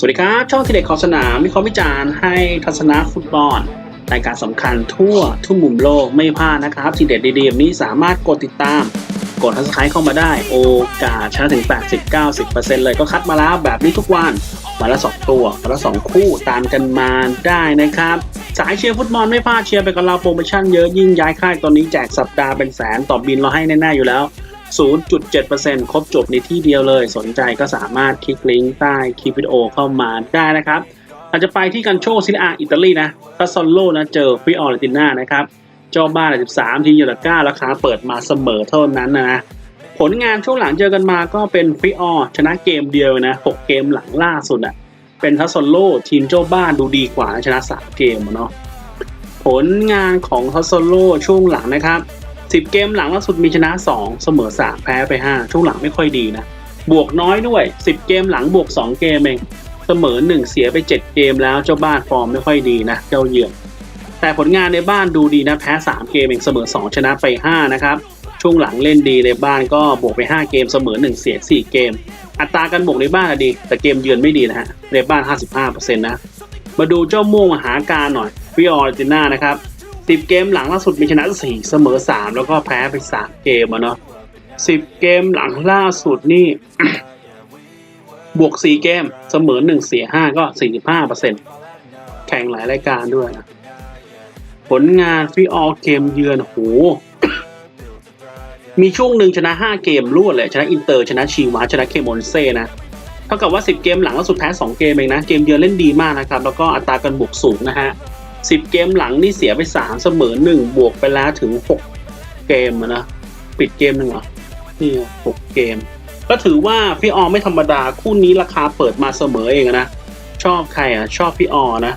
สวัสดีครับ ช่องทีเด็กขอบสนามวิคราะห์วิจารณ์ให้ทัศนะฟุตบอลรายการสำคัญทั่วทุกมุมโลกไม่พลาดนะครับทีเด็ดดีๆนี้สามารถกดติดตาม กดทัสไครต์เข้ามาได้ โอกาสชนะถึง 80-90%เลยก็คัดมาแล้วแบบนี้ทุกวันวันละสองตัววันละสองคู่ตามกันมาได้นะครับ สายเชียร์ฟุตบอลไม่พลาดเชียร์ไปกับเราโปรโมชั่นเยอะยิ่งย้ายค่ายตอนนี้แจกสัปดาห์เป็นแสนต่อบินเราให้แน่ๆอยู่แล้ว 0.7%ครบจบในที่เดียวเลย สนใจก็สามารถคลิกลิงก์ใต้คลิปวิดีโอเข้ามาได้นะครับอาจจะไปที่กันโชซิลอาอิตาลีนะทัสซอลโลนะเจอฟิออร์เรติน่านะครับเจ้าบ้าน13 ทีมเยอรก้าราคาเปิดมาเสมอเท่านั้นนะผลงานช่วงหลังเจอกันมาก็เป็นฟิออร์ชนะเกมเดียวนะ 6 เกมหลังล่าสุดอะเป็นทัสซอลโลทีมเจ้าบ้านดูดีกว่าชนะ 3 เกมเนาะผลงานของทัสซอลโลช่วงหลังนะครับ 10เกมหลังล่าสุดมีชนะ2เสมอ3แพ้ไป5ช่วงหลังไม่ค่อยดีนะ บวกน้อยด้วย10เกมหลังบวก2เกมเองเสมอ1เสียไป7เกมแล้วเจ้าบ้านฟอร์มไม่ค่อยดีนะ เจ้าเยือนแต่ผลงานในบ้านดูดีนะแพ้3เกมเองเสมอ2ชนะไป5นะครับช่วงหลังเล่นดีในบ้านก็บวกไป 5 เกมเสมอ 1 เสีย 4 เกม อัตราการบวกในบ้านอะดี แต่เกมเยือนไม่ดีนะฮะในบ้าน 55%นะ มาดูเจ้าม่วงมหาการหน่อยฟิออร์ติน่านะครับ 10เกมหลังล่าสุดมีชนะ4เสมอ3แล้วก็แพ้ไป3เกมอะเนาะ10เกมหลังล่าสุดนี่ บวก4เกมเสมอ1เสีย5ก็45%แข่งหลายรายการด้วยนะ ผลงานฟิออเกมเยือนโหมีช่วงหนึ่งชนะ 5 เกมรวดเลยชนะอินเตอร์ชนะชีวาชนะเคมอนเซ่นะเท่ากับว่า 10 เกมหลังล่าสุดแพ้2เกมเองนะ เกมเยือนเล่นดีมากนะครับ แล้วก็อัตราการบวกสูงนะฮะ 10เกมหลังนี่เสียไป3เสมอ1บวกไปแล้วถึง6เกมนะปิดเกมหนึ่งเหรอนี่6เกม ก็ถือว่าพี่ออไม่ธรรมดาคู่นี้ราคาเปิดมาเสมอเองนะชอบใครอะชอบพี่ออนะ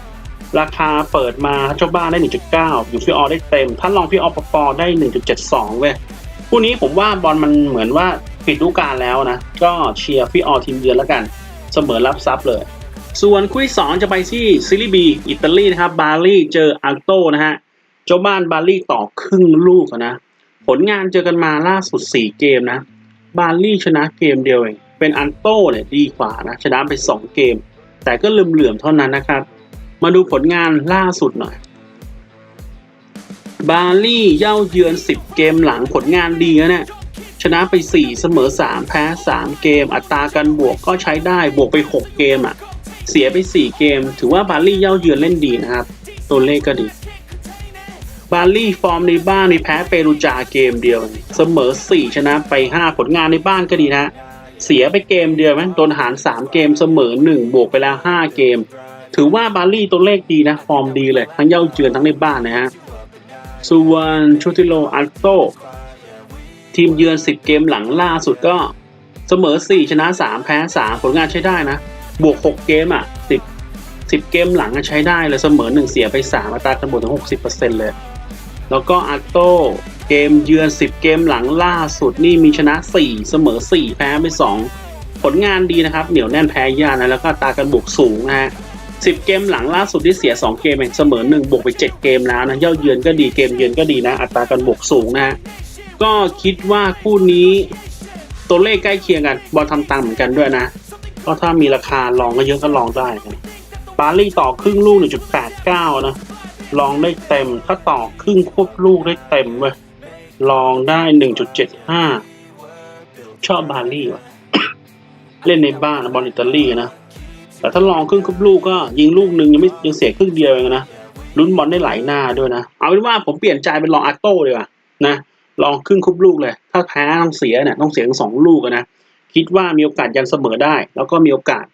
ราคาเปิดมาเจ้าบ้านได้ 1.9 อยู่พี่ออได้เต็มถ้านลองพี่ออปปอได้ 1.72 เว้ยคู่นี้ผมว่าบอลมันเหมือนว่าปิดฤดูกาลแล้วนะ ก็เชียร์พี่ออทีมเยือนแล้วกัน เสมอรับซับเลย ส่วนคู่ที่สองจะไปที่ซิลิบีอิตาลีนะครับบาลีเจออัลโตนะฮะเจ้าบ้านบาลีต่อครึ่งลูกนะ ผลงานเจอกันมาล่าสุด 4 เกมนะ บาลีชนะเกมเดียวเอง เป็นอันโตเนี่ยดีกว่านะชนะไป 2 เกม แต่ก็ลืมเหลื่อมๆเท่านั้นนะครับ มาดูผลงานล่าสุดหน่อย บาลีเย่าเยือน 10 เกมหลังผลงานดีนะเนี่ยชนะไป 4 เสมอ 3 แพ้ 3 เกม อัตราการบวกก็ใช้ได้บวกไป 6 เกมอะ เสียไป 4 เกม ถือว่าบาลี่เย่าเยือนเล่นดีนะครับ ตัวเลขก็ดี บาลี่ฟอร์มในบ้านในแพ้เปรูจาเกมเดียว เสมอ 4 ชนะไป 5 ผลงานในบ้านก็ดีนะเสียไปเกมเดียวไหมโดนหาร 3 เกมเสมอ 1 บวกไปแล้ว 5 เกม ถือว่าบาลี่ตัวเลขดีนะ ฟอร์มดีเลย ทั้งเย่าเยือนทั้งในบ้านนะฮะส่วนชูติโลอัลโตทีมเยือน 10 เกมหลังล่าสุดก็เสมอ 4 ชนะ 3 แพ้ 3 ผลงานใช้ได้นะ บวก 6 เกมอะ10 10 เกมหลังใช้ได้เลยเสมอ1เสียไป 3 อัตราการบวกถึง 60%เลย แล้วก็อัลโตเกมเยือน 10 เกมหลังล่าสุดนี่มีชนะ 4 เสมอ 4 แพ้ไป 2 ผลงานดีนะครับ เหนียวแน่นแพ้ยากนะแล้วก็ตาการบวกสูงนะฮะ10เกมหลังล่าสุดที่เสีย 2 เกมเองเสมอ1บวกไป 7 เกมแล้วนะเย่าเยือนก็ดีเกมเยือนก็ดีนะ อัตราการบวกสูงนะฮะก็คิดว่าคู่นี้ตัวเลขใกล้เคียงกันบอลทำตังเหมือนกันด้วยนะ ก็ถ้ามีราคาลองก็เยอะก็ลองได้นะปารีสต่อครึ่งลูก 1.89 นะ ลองได้เต็ม ถ้าต่อครึ่งควบลูกได้เต็มเว้ย ลองได้ 1.75 ชอบบาลีว่ะ เล่นในบ้านนะบอลอิตาลีนะ แต่ถ้าลองครึ่งควบลูกก็ยิงลูกหนึ่งยังไม่ยังเสียครึ่งเดียวเองนะ ลุ้นบอลได้หลายหน้าด้วยนะ เอาเป็นว่าผมเปลี่ยนใจเป็นลองอาร์โต้ดีกว่านะ ลองครึ่งคุบลูกเลย ถ้าแพ้ต้องเสียเนี่ยต้องเสียทั้งสองลูกนะ คิดว่ามีโอกาสยันเสมอได้ แล้วก็มีโอกาส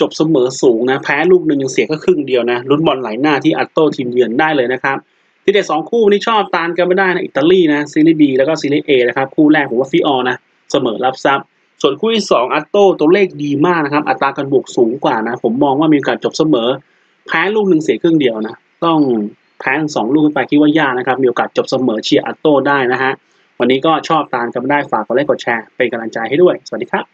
จบเสมอสูงนะ แพ้ลูกหนึ่งยังเสียก็ครึ่งเดียวนะลุ้นบอลไหลหน้าที่อัตโต้ทีมเยือนได้เลยนะครับทีเด็ดสองคู่นี้ชอบตานกันไม่ได้นะอิตาลีนะซีรีส์บีแล้วก็ซีรีส์เอนะครับคู่แรกผมว่าฟิออนะเสมอรับทรัพย์ส่วนคู่ที่สองอัตโต้ตัวเลขดีมากนะครับ อัตราการบวกสูงกว่านะ ผมมองว่ามีโอกาสจบเสมอ แพ้ลูกหนึ่งเสียครึ่งเดียวนะ ต้องแพ้ทั้งสองลูกไปคิดว่ายากนะครับ มีโอกาสจบเสมอเชียร์อัตโต้ได้นะฮะ วันนี้ก็ชอบตามกันไม่ได้ฝากกดไลค์กดแชร์เป็นกำลังใจให้ด้วย สวัสดีครับ